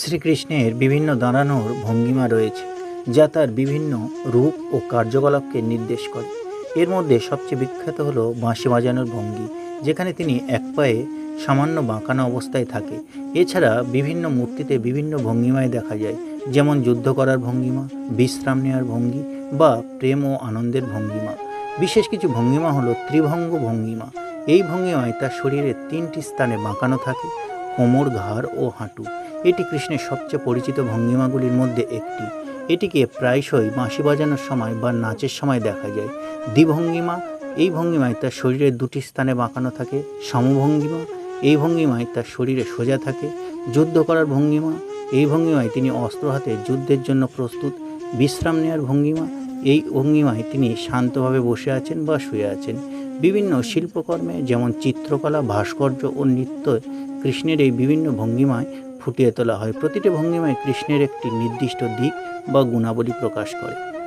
শ্রীকৃষ্ণের বিভিন্ন দাঁড়ানোর ভঙ্গিমা রয়েছে, যা তার বিভিন্ন রূপ ও কার্যকলাপকে নির্দেশ করে। এর মধ্যে সবচেয়ে বিখ্যাত হলো বাঁশি বাজানোর ভঙ্গি, যেখানে তিনি এক পায়ে সামান্য বাঁকানো অবস্থায় থাকে। এছাড়া বিভিন্ন মূর্তিতে বিভিন্ন ভঙ্গিমায় দেখা যায়, যেমন যুদ্ধ করার ভঙ্গিমা, বিশ্রাম নেওয়ার ভঙ্গি বা প্রেম ও আনন্দের ভঙ্গিমা। বিশেষ কিছু ভঙ্গিমা হলো ত্রিভঙ্গ ভঙ্গিমা। এই ভঙ্গিমায় তার শরীরের তিনটি স্থানে বাঁকানো থাকে, কোমর, ঘাড় ও হাঁটু। এটি কৃষ্ণের সবচেয়ে পরিচিত ভঙ্গিমাগুলির মধ্যে একটি। এটিকে প্রায়শই বাঁশি বাজানোর সময় বা নাচের সময় দেখা যায়। দ্বিভঙ্গিমা, এই ভঙ্গিমায় তার শরীরের দুটি স্থানে বাঁকানো থাকে, সমভঙ্গিমা, এই ভঙ্গিমায় তার শরীরে সোজা থাকে। যুদ্ধ করার ভঙ্গিমা, এই ভঙ্গিমায় তিনি অস্ত্র হাতে যুদ্ধের জন্য প্রস্তুত। বিশ্রাম নেওয়ার ভঙ্গিমা, এই ভঙ্গিমায় তিনি শান্তভাবে বসে আছেন বা শুয়ে আছেন। বিভিন্ন শিল্পকর্মে যেমন চিত্রকলা, ভাস্কর্য ও নৃত্য, কৃষ্ণের এই বিভিন্ন ভঙ্গিমায় ফুটিয়ে তোলা হয়। প্রতিটি ভঙ্গিমায় কৃষ্ণের একটি নির্দিষ্ট দিক বা গুণাবলী প্রকাশ করে।